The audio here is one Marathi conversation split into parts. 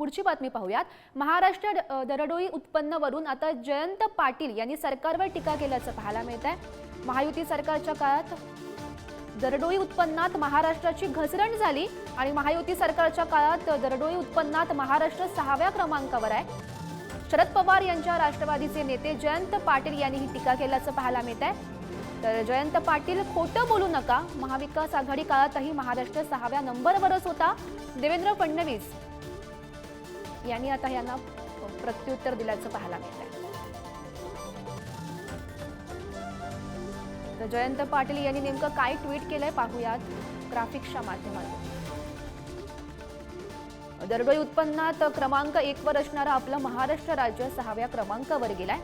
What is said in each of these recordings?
पुढची बातमी पाहूयात. महाराष्ट्र दरडोई उत्पन्नावरून आता जयंत पाटील यांनी सरकारवर टीका केल्याचं पाहायला मिळत आहे महायुती सरकारच्या काळात दरडोई उत्पन्नात महाराष्ट्राची घसरण झाली आणि महायुती सरकारच्या काळात दरडोई उत्पन्नात महाराष्ट्र सहाव्या क्रमांकावर आहे. शरद पवार यांच्या राष्ट्रवादीचे नेते जयंत पाटील यांनी ही टीका केल्याचं पाहायला मिळत आहे तर जयंत पाटील खोटं बोलू नका. महाविकास आघाडी काळातही महाराष्ट्र सहाव्या नंबरवरच होता. देवेंद्र फडणवीस यांनी आता यांना प्रत्युत्तर दिल्याचं पाहायला मिळत आहे तर जयंत पाटील यांनी नेमकं काय ट्विट केलंय पाहूयात ग्राफिक्सच्या माध्यमातून. दरडोई उत्पन्नात क्रमांक एक वर असणारं आपलं महाराष्ट्र राज्य सहाव्या क्रमांकावर गेलाय.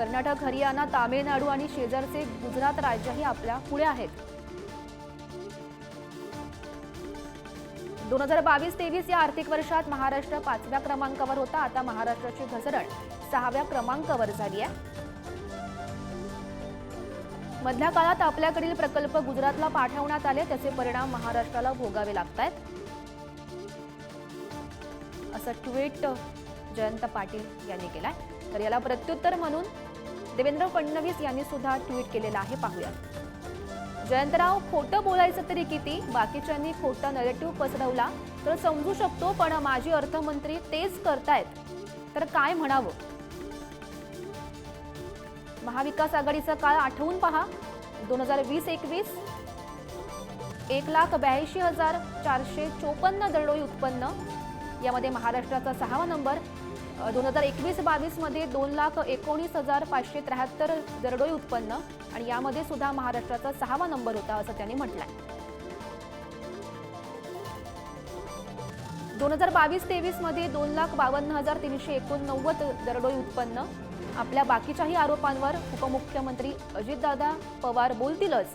कर्नाटक हरियाणा तामिळनाडू आणि शेजारचे गुजरात राज्यही आपल्या पुढे आहेत. दोन हजार बावीस तेवीस या आर्थिक वर्षात महाराष्ट्र पाचव्या क्रमांकावर होता. आता महाराष्ट्राची घसरण सहाव्या क्रमांकावर झाली आहे. मधल्या काळात आपल्याकडील प्रकल्प गुजरातला पाठवण्यात आले. त्याचे परिणाम महाराष्ट्राला भोगावे लागत आहेत असं ट्विट जयंत पाटील यांनी केलाय. तर याला प्रत्युत्तर म्हणून देवेंद्र फडणवीस यांनी सुद्धा ट्विट केलेलं आहे पाहूया जयंतराव खोटं बोलायचं तरी किती? बाकीच्यांनी खोटा नरेटिव्ह पसरवला तर समजू शकतो पण माजी अर्थमंत्री तेच करतायत. तर काय म्हणावं? महाविकास आघाडीचा काळ आठवून पहा. दोन हजार वीस एकवीस एक लाख ब्याऐंशी हजार चारशे चोपन्न दरडोई उत्पन्न. यामध्ये महाराष्ट्राचा सहावा नंबर दोन हजार एकवीस बावीसमध्ये दोन लाख एकोणीस हजार पाचशे त्र्याहत्तर दरडोई उत्पन्न आणि यामध्ये सुद्धा महाराष्ट्राचा सहावा नंबर होता असं त्यांनी म्हटलंय. दोन हजार बावीस तेवीसमध्ये दोन लाख बावन्न हजार तीनशे एकोणनव्वद दरडोई उत्पन्न. आपल्या बाकीच्याही आरोपांवर उपमुख्यमंत्री अजितदादा पवार बोलतीलच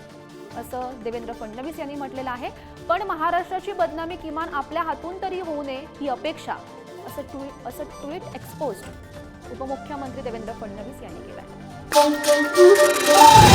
असं देवेंद्र फडणवीस यांनी म्हटलेलं आहे. पण महाराष्ट्राची बदनामी किमान आपल्या हातून तरी होऊ नये ही अपेक्षा असं ट्विट असं ट्विट एक्सपोज उपमुख्यमंत्री देवेंद्र फडणवीस यांनी केलं आहे